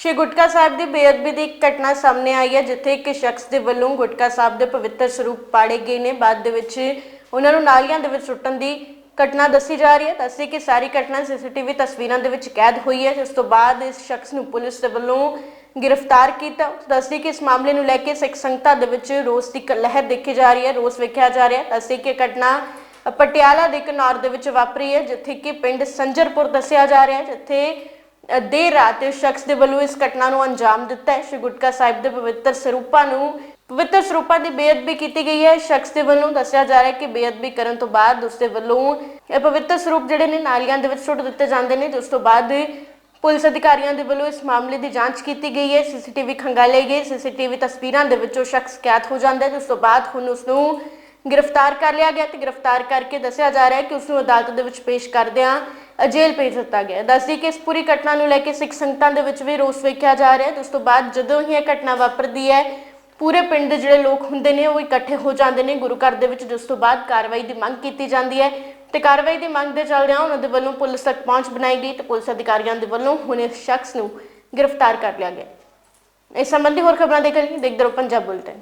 ਸ਼੍ਰੀ ਗੁਟਕਾ ਸਾਹਿਬ ਦੀ ਬੇਅਦਬੀ ਦੀ ਇੱਕ ਘਟਨਾ ਸਾਹਮਣੇ ਆਈ ਹੈ, ਜਿੱਥੇ ਇੱਕ ਸ਼ਖਸ ਦੇ ਵੱਲੋਂ ਗੁਟਕਾ ਸਾਹਿਬ ਦੇ ਪਵਿੱਤਰ ਸਰੂਪ ਪਾੜੇ ਗਏ ਨੇ। ਬਾਅਦ ਦੇ ਵਿੱਚ ਉਹਨਾਂ ਨੂੰ ਨਾਲੀਆਂ ਦੇ ਵਿੱਚ ਸੁੱਟਣ ਦੀ ਘਟਨਾ ਦੱਸੀ ਜਾ ਰਹੀ ਹੈ। ਦੱਸੀ ਕਿ ਸਾਰੀ ਘਟਨਾ ਸੀਸੀਟੀਵੀ ਤਸਵੀਰਾਂ ਦੇ ਵਿੱਚ ਕੈਦ ਹੋਈ ਹੈ। ਜਿਸ ਤੋਂ ਬਾਅਦ ਇਸ ਸ਼ਖਸ ਨੂੰ ਪੁਲਿਸ ਦੇ ਵੱਲੋਂ ਗ੍ਰਿਫਤਾਰ ਕੀਤਾ। ਦੱਸਦੀ ਕਿ ਇਸ ਮਾਮਲੇ ਨੂੰ ਲੈ ਕੇ ਸਿੱਖ ਸੰਗਤਾਂ ਦੇ ਵਿੱਚ ਰੋਸ ਦੀ ਇੱਕ ਲਹਿਰ ਦੇਖੀ ਜਾ ਰਹੀ ਹੈ, ਰੋਸ ਵੇਖਿਆ ਜਾ ਰਿਹਾ ਹੈ। ਦੱਸੀ ਕਿ ਘਟਨਾ ਪਟਿਆਲਾ ਦੇ ਕਨੌਰ ਦੇ ਵਿੱਚ ਵਾਪਰੀ ਹੈ, ਜਿੱਥੇ ਕਿ ਪਿੰਡ ਸੰਜਰਪੁਰ ਦੱਸਿਆ ਜਾ ਰਿਹਾ ਹੈ, ਜਿੱਥੇ ਦੇਰ ਰਾਤ ਇਸ ਸ਼ਖਸ ਦੇ ਵੱਲੋਂ ਇਸ ਘਟਨਾ ਨੂੰ ਅੰਜਾਮ ਦਿੱਤਾ ਹੈ। ਸ਼੍ਰੀ ਗੁਟਕਾ ਸਾਹਿਬ ਦੇ ਪਵਿੱਤਰ ਸਰੂਪਾਂ ਨੂੰ, ਪਵਿੱਤਰ ਸਰੂਪਾਂ ਦੀ ਬੇਅਦਬੀ ਕੀਤੀ ਗਈ ਹੈ। ਸ਼ਖਸ ਦੇ ਵੱਲੋਂ ਦੱਸਿਆ ਜਾ ਰਿਹਾ ਹੈ ਕਿ ਬੇਅਦਬੀ ਕਰਨ ਤੋਂ ਬਾਅਦ ਉਸ ਦੇ ਵੱਲੋਂ ਇਹ ਪਵਿੱਤਰ ਸਰੂਪ ਜਿਹੜੇ ਨੇ ਨਾਲੀਆਂ ਦੇ ਵਿੱਚ ਸੁੱਟ ਦਿੱਤੇ ਜਾਂਦੇ ਨੇ ਜਿਸ ਤੋਂ ਬਾਅਦ ਪੁਲਿਸ ਅਧਿਕਾਰੀਆਂ ਦੇ ਵੱਲੋਂ ਇਸ ਮਾਮਲੇ ਦੀ ਜਾਂਚ ਕੀਤੀ ਗਈ ਹੈ। ਸੀਸੀਟੀਵੀ ਖੰਗਾਲੇ ਗਏ, ਸੀਸੀਟੀਵੀ ਤਸਵੀਰਾਂ ਦੇ ਵਿੱਚੋਂ ਸ਼ਖਸ ਕੈਦ ਹੋ ਜਾਂਦਾ ਹੈ ਜਿਸ ਤੋਂ ਬਾਅਦ ਹੁਣ ਉਸ ਨੂੰ ਗ੍ਰਿਫਤਾਰ ਕਰ ਲਿਆ ਗਿਆ ਤੇ ਗ੍ਰਿਫਤਾਰ ਕਰਕੇ ਦੱਸਿਆ ਜਾ ਰਿਹਾ ਹੈ ਕਿ ਉਸ ਨੂੰ ਅਦਾਲਤ ਦੇ ਵਿੱਚ ਪੇਸ਼ ਕਰਦਿਆਂ ਜੇਲ੍ਹ ਭੇਜ ਦਿੱਤਾ ਗਿਆ ਦੱਸਦੀ ਕਿ ਇਸ ਪੂਰੀ ਘਟਨਾ ਨੂੰ ਲੈ ਕੇ ਸਿੱਖ ਸੰਗਤਾਂ ਦੇ ਵਿੱਚ ਵੀ ਰੋਸ ਵੇਖਿਆ ਜਾ ਰਿਹਾ ਹੈ। ਉਸ ਤੋਂ ਬਾਅਦ ਜਦੋਂ ਹੀ ਇਹ ਘਟਨਾ ਵਾਪਰਦੀ ਹੈ, ਪੂਰੇ ਪਿੰਡ ਦੇ ਜਿਹੜੇ ਲੋਕ ਹੁੰਦੇ ਨੇ, ਉਹ ਇਕੱਠੇ ਹੋ ਜਾਂਦੇ ਨੇ ਗੁਰੂ ਘਰ ਦੇ ਵਿੱਚ, ਜਿਸ ਤੋਂ ਬਾਅਦ ਕਾਰਵਾਈ ਦੀ ਮੰਗ ਕੀਤੀ ਜਾਂਦੀ ਹੈ। ਤੇ ਕਾਰਵਾਈ ਦੀ ਮੰਗ ਦੇ ਚੱਲਦਿਆਂ ਉਹਨਾਂ ਦੇ ਵੱਲੋਂ ਪੁਲਿਸ ਤੱਕ ਪਹੁੰਚ ਬਣਾਈ ਗਈ ਤੇ ਪੁਲਿਸ ਅਧਿਕਾਰੀਆਂ ਦੇ ਵੱਲੋਂ ਹੁਣ ਇਸ ਸ਼ਖਸ ਨੂੰ ਗ੍ਰਿਫਤਾਰ ਕਰ ਲਿਆ ਗਿਆ ਇਸ ਸੰਬੰਧੀ ਹੋਰ ਖਬਰਾਂ ਦੇਖਣ ਲਈ ਦੇਖਦੇ ਰਹੋ ਪੰਜਾਬ ਬੁਲਟਨ।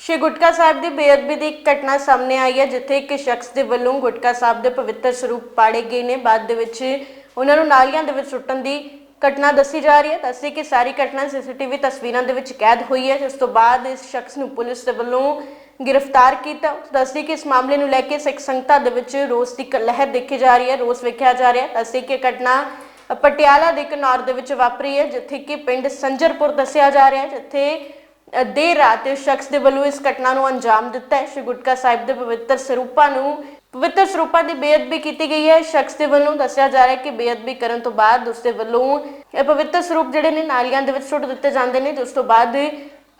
ਸ਼੍ਰੀ ਗੁਟਕਾ ਸਾਹਿਬ ਦੀ ਬੇਅਦਬੀ ਦੀ ਇੱਕ ਘਟਨਾ ਸਾਹਮਣੇ ਆਈ ਹੈ, ਜਿੱਥੇ ਇੱਕ ਸ਼ਖਸ ਦੇ ਵੱਲੋਂ ਗੁਟਕਾ ਸਾਹਿਬ ਦੇ ਪਵਿੱਤਰ ਸਰੂਪ ਪਾੜੇ ਗਏ ਨੇ। ਬਾਅਦ ਦੇ ਵਿੱਚ ਉਹਨਾਂ ਨੂੰ ਨਾਲੀਆਂ ਦੇ ਵਿੱਚ ਸੁੱਟਣ ਦੀ ਘਟਨਾ ਦੱਸੀ ਜਾ ਰਹੀ ਹੈ। ਦੱਸੀ ਕਿ ਸਾਰੀ ਘਟਨਾ ਸੀਸੀਟੀਵੀ ਤਸਵੀਰਾਂ ਦੇ ਵਿੱਚ ਕੈਦ ਹੋਈ ਹੈ, ਜਿਸ ਤੋਂ ਬਾਅਦ ਇਸ ਸ਼ਖਸ ਨੂੰ ਪੁਲਿਸ ਦੇ ਵੱਲੋਂ ਗ੍ਰਿਫਤਾਰ ਕੀਤਾ। ਦੱਸਦੀ ਕਿ ਇਸ ਮਾਮਲੇ ਨੂੰ ਲੈ ਕੇ ਸਿੱਖ ਸੰਗਤਾਂ ਦੇ ਵਿੱਚ ਰੋਸ ਦੀ ਇੱਕ ਲਹਿਰ ਦੇਖੀ ਜਾ ਰਹੀ ਹੈ, ਰੋਸ ਵੇਖਿਆ ਜਾ ਰਿਹਾ ਹੈ। ਦੱਸੀ ਕਿ ਘਟਨਾ ਪਟਿਆਲਾ ਦੇ ਕਨੌਰ ਦੇ ਵਿੱਚ ਵਾਪਰੀ ਹੈ, ਜਿੱਥੇ ਕਿ ਪਿੰਡ ਸੰਜਰਪੁਰ ਦੱਸਿਆ ਜਾ ਰਿਹਾ ਹੈ, ਜਿੱਥੇ ਦੇਰ ਰਾਤ ਇਸ ਸ਼ਖਸ ਦੇ ਵੱਲੋਂ ਇਸ ਘਟਨਾ ਨੂੰ ਅੰਜਾਮ ਦਿੱਤਾ ਹੈ। ਸ਼੍ਰੀ ਗੁਟਕਾ ਸਾਹਿਬ ਦੇ ਪਵਿੱਤਰ ਸਰੂਪਾਂ ਨੂੰ, ਪਵਿੱਤਰ ਸਰੂਪਾਂ ਦੀ ਬੇਅਦਬੀ ਕੀਤੀ ਗਈ ਹੈ। ਸ਼ਖਸ ਦੇ ਵੱਲੋਂ ਦੱਸਿਆ ਜਾ ਰਿਹਾ ਹੈ ਕਿ ਬੇਅਦਬੀ ਕਰਨ ਤੋਂ ਬਾਅਦ ਉਸ ਦੇ ਵੱਲੋਂ ਇਹ ਪਵਿੱਤਰ ਸਰੂਪ ਜਿਹੜੇ ਨੇ, ਨਾਲੀਆਂ ਦੇ ਵਿੱਚ ਸੁੱਟ ਦਿੱਤੇ ਜਾਂਦੇ ਨੇ ਜਿਸ ਤੋਂ ਬਾਅਦ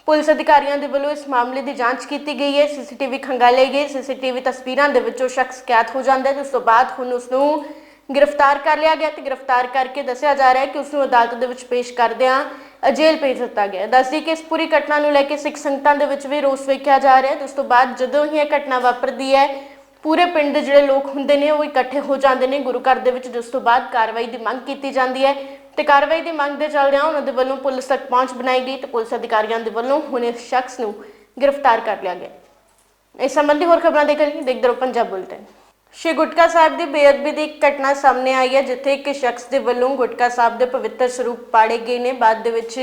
ਪੁਲਿਸ ਅਧਿਕਾਰੀਆਂ ਦੇ ਵੱਲੋਂ ਇਸ ਮਾਮਲੇ ਦੀ ਜਾਂਚ ਕੀਤੀ ਗਈ ਹੈ। ਸੀਸੀਟੀਵੀ ਖੰਗਾਲੇ ਗਏ। ਸੀਸੀਟੀਵੀ ਤਸਵੀਰਾਂ ਦੇ ਵਿੱਚੋਂ ਸ਼ਖਸ ਕੈਦ ਹੋ ਜਾਂਦਾ ਹੈ ਜਿਸ ਤੋਂ ਬਾਅਦ ਹੁਣ ਉਸ ਨੂੰ ਗ੍ਰਿਫਤਾਰ ਕਰ ਲਿਆ ਗਿਆ ਤੇ ਗ੍ਰਿਫਤਾਰ ਕਰਕੇ ਦੱਸਿਆ ਜਾ ਰਿਹਾ ਹੈ ਕਿ ਉਸ ਨੂੰ ਅਦਾਲਤ ਦੇ ਵਿੱਚ ਪੇਸ਼ ਕਰਦਿਆਂ ਜੇਲ੍ਹ ਭੇਜ ਦਿੱਤਾ ਗਿਆ ਦੱਸਦੀ ਕਿ ਇਸ ਪੂਰੀ ਘਟਨਾ ਨੂੰ ਲੈ ਕੇ ਸਿੱਖ ਸੰਗਤਾਂ ਦੇ ਵਿੱਚ ਵੀ ਰੋਸ ਵੇਖਿਆ ਜਾ ਰਿਹਾ ਹੈ। ਉਸ ਤੋਂ ਬਾਅਦ ਜਦੋਂ ਹੀ ਇਹ ਘਟਨਾ ਵਾਪਰਦੀ ਹੈ, ਪੂਰੇ ਪਿੰਡ ਦੇ ਜਿਹੜੇ ਲੋਕ ਹੁੰਦੇ ਨੇ, ਉਹ ਇਕੱਠੇ ਹੋ ਜਾਂਦੇ ਨੇ ਗੁਰੂ ਘਰ ਦੇ ਵਿੱਚ, ਜਿਸ ਤੋਂ ਬਾਅਦ ਕਾਰਵਾਈ ਦੀ ਮੰਗ ਕੀਤੀ ਜਾਂਦੀ ਹੈ। ਤੇ ਕਾਰਵਾਈ ਦੀ ਮੰਗ ਦੇ ਚੱਲਦਿਆਂ ਉਹਨਾਂ ਦੇ ਵੱਲੋਂ ਪੁਲਿਸ ਤੱਕ ਪਹੁੰਚ ਬਣਾਈ ਗਈ ਤੇ ਪੁਲਿਸ ਅਧਿਕਾਰੀਆਂ ਦੇ ਵੱਲੋਂ ਹੁਣ ਇਸ ਸ਼ਖਸ ਨੂੰ ਗ੍ਰਿਫਤਾਰ ਕਰ ਲਿਆ ਗਿਆ ਇਸ ਸੰਬੰਧੀ ਹੋਰ ਖਬਰਾਂ ਦੇਖਣ ਲਈ ਦੇਖਦੇ ਰਹੋ ਪੰਜਾਬ ਬੁਲਟਨ। ਸ਼੍ਰੀ ਗੁਟਕਾ ਸਾਹਿਬ ਦੀ ਬੇਅਦਬੀ ਦੀ ਇੱਕ ਘਟਨਾ ਸਾਹਮਣੇ ਆਈ ਹੈ, ਜਿੱਥੇ ਇੱਕ ਸ਼ਖਸ ਦੇ ਵੱਲੋਂ ਗੁਟਕਾ ਸਾਹਿਬ ਦੇ ਪਵਿੱਤਰ ਸਰੂਪ ਪਾੜੇ ਗਏ ਨੇ। ਬਾਅਦ ਦੇ ਵਿੱਚ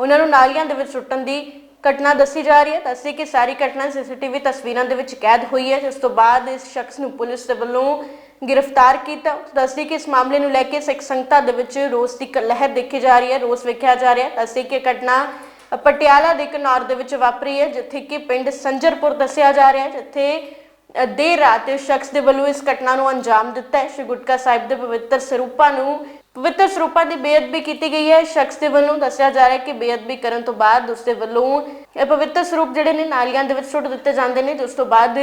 ਉਹਨਾਂ ਨੂੰ ਨਾਲੀਆਂ ਦੇ ਵਿੱਚ ਸੁੱਟਣ ਦੀ ਘਟਨਾ ਦੱਸੀ ਜਾ ਰਹੀ ਹੈ। ਦੱਸੀ ਕਿ ਸਾਰੀ ਘਟਨਾ ਸੀਸੀਟੀਵੀ ਤਸਵੀਰਾਂ ਦੇ ਵਿੱਚ ਕੈਦ ਹੋਈ ਹੈ। ਜਿਸ ਤੋਂ ਬਾਅਦ ਇਸ ਸ਼ਖਸ ਨੂੰ ਪੁਲਿਸ ਦੇ ਵੱਲੋਂ ਗ੍ਰਿਫਤਾਰ ਕੀਤਾ। ਦੱਸਦੀ ਕਿ ਇਸ ਮਾਮਲੇ ਨੂੰ ਲੈ ਕੇ ਸਿੱਖ ਸੰਗਤਾਂ ਦੇ ਵਿੱਚ ਰੋਸ ਦੀ ਇੱਕ ਲਹਿਰ ਦੇਖੀ ਜਾ ਰਹੀ ਹੈ, ਰੋਸ ਵੇਖਿਆ ਜਾ ਰਿਹਾ ਹੈ। ਦੱਸੀ ਕਿ ਘਟਨਾ ਪਟਿਆਲਾ ਦੇ ਕਨੌਰ ਦੇ ਵਿੱਚ ਵਾਪਰੀ ਹੈ, ਜਿੱਥੇ ਕਿ ਪਿੰਡ ਸੰਜਰਪੁਰ ਦੱਸਿਆ ਜਾ ਰਿਹਾ ਹੈ, ਜਿੱਥੇ ਅ, ਦੇਰ ਰਾਤ ਇਸ ਸ਼ਖਸ ਦੇ ਵੱਲੋਂ ਇਸ ਘਟਨਾ ਨੂੰ ਅੰਜਾਮ ਦਿੱਤਾ ਹੈ। ਸ਼੍ਰੀ ਗੁਟਕਾ ਸਾਹਿਬ ਦੇ ਪਵਿੱਤਰ ਸਰੂਪਾਂ ਨੂੰ ਪਵਿੱਤਰ ਸਰੂਪਾਂ ਦੀ ਬੇਅਦਬੀ ਕੀਤੀ ਗਈ ਹੈ। ਸ਼ਖਸ ਦੇ ਵੱਲੋਂ ਦੱਸਿਆ ਜਾ ਰਿਹਾ ਹੈ ਕਿ ਬੇਅਦਬੀ ਕਰਨ ਤੋਂ ਬਾਅਦ ਉਸ ਦੇ ਵੱਲੋਂ ਇਹ ਪਵਿੱਤਰ ਸਰੂਪ ਜਿਹੜੇ ਨੇ ਨਾਲੀਆਂ ਦੇ ਵਿੱਚ ਸੁੱਟ ਦਿੱਤੇ ਜਾਂਦੇ ਨੇ ਜਿਸ ਤੋਂ ਬਾਅਦ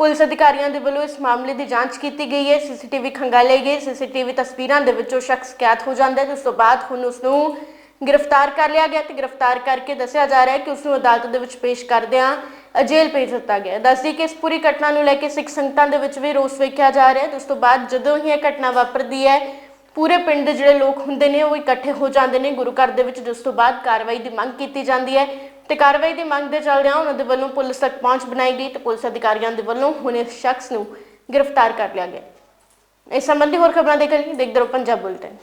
ਪੁਲਿਸ ਅਧਿਕਾਰੀਆਂ ਦੇ ਵੱਲੋਂ ਇਸ ਮਾਮਲੇ ਦੀ ਜਾਂਚ ਕੀਤੀ ਗਈ ਹੈ। ਸੀਸੀਟੀਵੀ ਖੰਗਾਲੇ ਗਏ ਸੀਸੀਟੀਵੀ ਤਸਵੀਰਾਂ ਦੇ ਵਿੱਚੋਂ ਸ਼ਖਸ ਕੈਦ ਹੋ ਜਾਂਦਾ ਹੈ ਜਿਸ ਤੋਂ ਬਾਅਦ ਹੁਣ ਉਸ ਨੂੰ ਗ੍ਰਿਫਤਾਰ ਕਰ ਲਿਆ ਗਿਆ ਤੇ ਗ੍ਰਿਫਤਾਰ ਕਰਕੇ ਦੱਸਿਆ ਜਾ ਰਿਹਾ ਹੈ ਕਿ ਉਸ ਨੂੰ ਅਦਾਲਤ ਦੇ ਵਿੱਚ ਪੇਸ਼ ਕਰਦਿਆਂ ਜੇਲ੍ਹ ਭੇਜ ਦਿੱਤਾ ਗਿਆ ਦੱਸਦੀ ਕਿ ਇਸ ਪੂਰੀ ਘਟਨਾ ਨੂੰ ਲੈ ਕੇ ਸਿੱਖ ਸੰਗਤਾਂ ਦੇ ਵਿੱਚ ਵੀ ਰੋਸ ਵੇਖਿਆ ਜਾ ਰਿਹਾ ਹੈ। ਉਸ ਤੋਂ ਬਾਅਦ ਜਦੋਂ ਹੀ ਇਹ ਘਟਨਾ ਵਾਪਰਦੀ ਹੈ, ਪੂਰੇ ਪਿੰਡ ਦੇ ਜਿਹੜੇ ਲੋਕ ਹੁੰਦੇ ਨੇ, ਉਹ ਇਕੱਠੇ ਹੋ ਜਾਂਦੇ ਨੇ ਗੁਰੂ ਘਰ ਦੇ ਵਿੱਚ, ਜਿਸ ਤੋਂ ਬਾਅਦ ਕਾਰਵਾਈ ਦੀ ਮੰਗ ਕੀਤੀ ਜਾਂਦੀ ਹੈ। ਤੇ ਕਾਰਵਾਈ ਦੀ ਮੰਗ ਦੇ ਚੱਲਦਿਆਂ ਉਹਨਾਂ ਦੇ ਵੱਲੋਂ ਪੁਲਿਸ ਤੱਕ ਪਹੁੰਚ ਬਣਾਈ ਗਈ ਤੇ ਪੁਲਿਸ ਅਧਿਕਾਰੀਆਂ ਦੇ ਵੱਲੋਂ ਹੁਣ ਇਸ ਸ਼ਖਸ ਨੂੰ ਗ੍ਰਿਫਤਾਰ ਕਰ ਲਿਆ ਗਿਆ। ਇਸ ਸੰਬੰਧੀ ਹੋਰ ਖਬਰਾਂ ਦੇਖਣ ਲਈ ਦੇਖਦੇ ਰਹੋ ਪੰਜਾਬ ਬੁਲਟਨ।